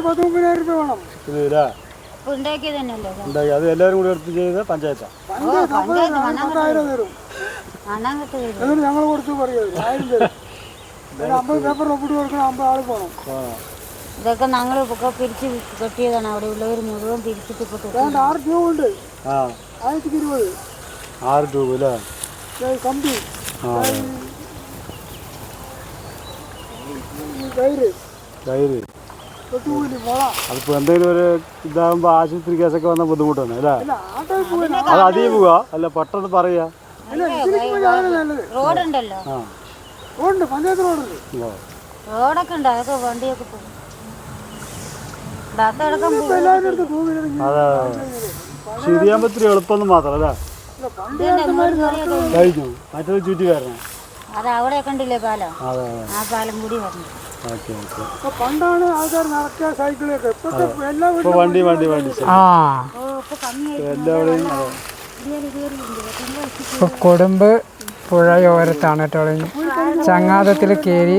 രൂപ വേണം. ഉണ്ടാക്കിയത് തന്നെയല്ലേ അത് എല്ലാവരും കൂടി എടുത്ത് ചെയ്ത് പഞ്ചായത്ത്. തരും. തരും എന്നിട്ട് ഞങ്ങൾ കൊടുത്തു പറയുന്നത് ആയിരം തരും. പിന്നെ അമ്പത് പേപ്പർ ഒപ്പിട്ട് കൊടുക്കണം അമ്പത് ആൾ പോകണം ആ ഇതൊക്കെ ഞങ്ങൾ ഒക്കെ പിരിച്ച് കെട്ടിയതാണ്. അവിടെ ഉള്ളവർ മുഴുവൻ പിരിച്ചിട്ട് ഇപ്പൊ കെട്ടി. വേണ്ട ആറ് ട്യൂബ് ഉണ്ട്. ആയിരത്തി ഇരുപത്. ആറ് രൂപ അല്ലേ? കമ്പി. ആ. ഈ അതിപ്പോൾ എന്തെങ്കിലും ഒരു ഇതാകുമ്പോ ആശുപത്രി കേസൊക്കെ വന്ന ബുദ്ധിമുട്ടാണ് അല്ലേ? അത് അതീ പോവുക അല്ല പെട്ടെന്ന് പറയാ. റോഡുണ്ടല്ലോ. റോഡൊക്കെ ഉണ്ട് അതൊക്കെ വണ്ടിയൊക്കെ പോകും എളുപ്പമൊന്നും കഴിഞ്ഞു. മറ്റൊരു ചുറ്റി വരണം അത് അവിടെ കണ്ടില്ലേ പാലം? ആ പാലം കൂടി വരണം. പണ്ടാണ് ആൾക്കാർ നടക്കുക സൈക്കിളൊക്കെ ഇപ്പോഴത്തെ എല്ലാ ഇപ്പോൾ വണ്ടി വണ്ടി വണ്ടി. ആ. ഇപ്പോൾ കൊടുമ്പ് പുഴയോരത്താണ് കേട്ടോ ചങ്ങാതത്തിൽ കയറി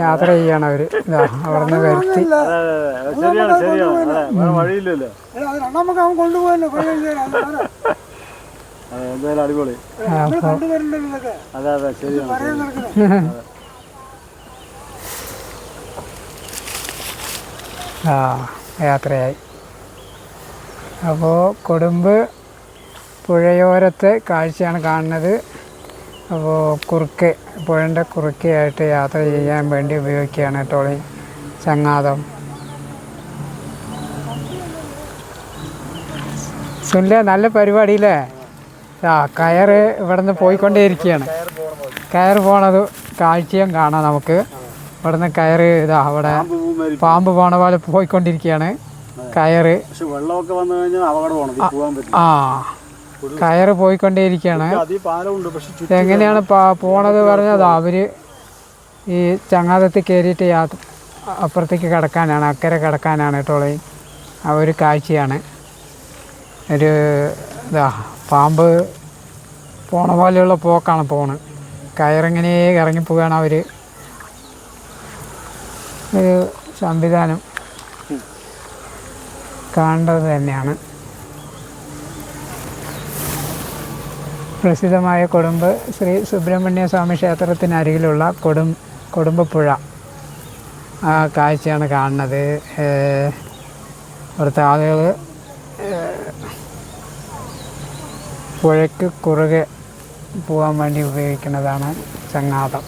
യാത്ര ചെയ്യാണ് അവർ. അവിടുന്ന് അവിടെ നിന്ന് വരുത്തി അടിപൊളി. അതെ അതെ ശരിയാണ് ശരിയാണ് അതെ വേറെ വഴിയില്ലല്ലോ എടാ, അത് രണ്ടാമത് അവൻ കൊണ്ടുപോയല്ലോ പഴയ അതെ എന്തായാലും അടിപൊളി നമ്മൾ കണ്ടുവരണ്ടല്ലോ ഇതൊക്കെ അതെ അതെ ശരിയാണ് പറയാൻ നടക്കുന്നത് ആ യാത്രയായി. അപ്പോൾ കൊടുമ്പ് പുഴയോരത്തെ കാഴ്ചയാണ് കാണുന്നത്. അപ്പോൾ കുറുക്ക് പുഴന്റെ കുറുക്കയായിട്ട് യാത്ര ചെയ്യാൻ വേണ്ടി ഉപയോഗിക്കുകയാണ് ഈ ചങ്ങാതം. സുനില നല്ല പരിപാടിയില്ലേ? ആ കയറ് ഇവിടുന്ന് പോയിക്കൊണ്ടേയിരിക്കുകയാണ്. കയർ പോണത് കാഴ്ചയും കാണാം നമുക്ക്. ഇവിടുന്ന് കയറ് ഇതാ അവിടെ പാമ്പ് പോണ പോലെ പോയിക്കൊണ്ടിരിക്കുകയാണ് കയറ്. പക്ഷെ വെള്ളമൊക്കെ വന്നു കഴിഞ്ഞാൽ അപകടമാണ് പോകാൻ പറ്റില്ല. ആ. കയറ് പോയിക്കൊണ്ടേയിരിക്കുകയാണ്. എങ്ങനെയാണ് പോണത് പറഞ്ഞത് അവർ ഈ ചങ്ങാതത്തിൽ കയറിയിട്ട് യാത്ര അപ്പുറത്തേക്ക് കിടക്കാനാണ് അക്കരെ കിടക്കാനാണ് കേട്ടോ ആ ഒരു കാഴ്ചയാണ്. ഒരു ഇതാ പാമ്പ് പോണ പോലെയുള്ള പോക്കാണ് പോണ്. കയറിങ്ങനെ ഇറങ്ങിപ്പോവുകയാണ് അവർ ഒരു സംവിധാനം. കാണേണ്ടത് തന്നെയാണ്. പ്രസിദ്ധമായ കൊടുമ്പ് ശ്രീ സുബ്രഹ്മണ്യ സ്വാമി ക്ഷേത്രത്തിനരികിലുള്ള കൊടും കൊടുമ്പപ്പുഴ ആ കാഴ്ചയാണ് കാണുന്നത്. ഇവിടുത്തെ ആളുകൾ പുഴയ്ക്ക് കുറുകെ പോകാൻ വേണ്ടി ഉപയോഗിക്കുന്നതാണ് ചങ്ങാതം.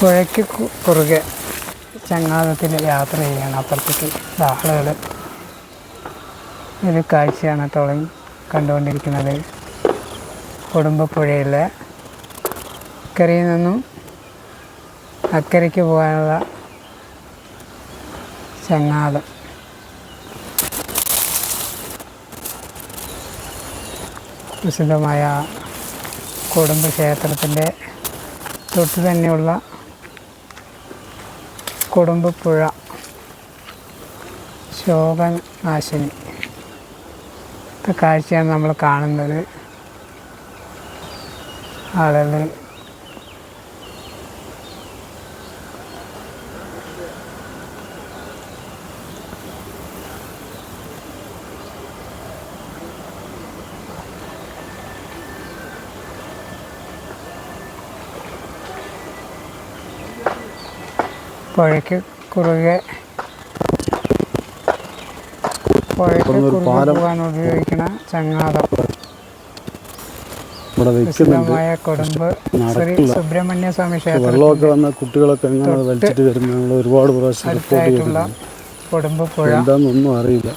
പുഴയ്ക്ക് കുറുകെ ചങ്ങാതത്തിൽ യാത്ര ചെയ്യണം അപ്പുറത്തേക്ക് ആളുകൾ ഒരു കാഴ്ചയാണ് തോളം കണ്ടുകൊണ്ടിരിക്കുന്നത്. കുടുംബപ്പുഴയിലെ അക്കരയിൽ നിന്നും അക്കരയ്ക്ക് പോകാനുള്ള ചങ്ങാതം. പ്രസിദ്ധമായ കുടുംബക്ഷേത്രത്തിന്റെ തൊട്ട് തന്നെയുള്ള കുടുംബപ്പുഴ ശോകനാശിനി കാഴ്ചയാണ് നമ്മൾ കാണുന്നത്. ആളുകൾ പുഴയ്ക്ക് കുറുകെ പുഴയ്ക്ക് കുറുകെ. പോകാൻ ഉപയോഗിക്കുന്ന ചങ്ങാതം. ഇവിടെ വെക്കുന്നുണ്ട്. ശ്രീ സുബ്രഹ്മണ്യ സ്വാമി ക്ഷേത്രം വെള്ളമൊക്കെ വന്ന കുട്ടികളൊക്കെ എങ്ങനെ വലിച്ചിട്ട് നമ്മൾ ഒരുപാട് പ്രാവശ്യം റിപ്പോർട്ട് ചെയ്തിട്ടുണ്ട്. എന്താണെന്നൊന്നും അറിയില്ല.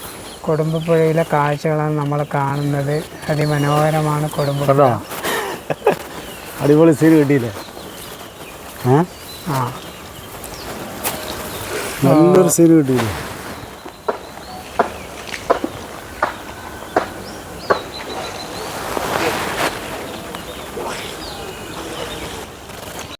കൊടുമ്പ് പുഴയിലെ കാഴ്ചകളാണ് നമ്മൾ കാണുന്നത്. അതിമനോഹരമാണ് കൊടുമ്പ് പുഴ. അടിപൊളി സീൻ കിട്ടിയില്ലേ? ആ. നല്ലൊരു സീൻ കിട്ടിയില്ലേ?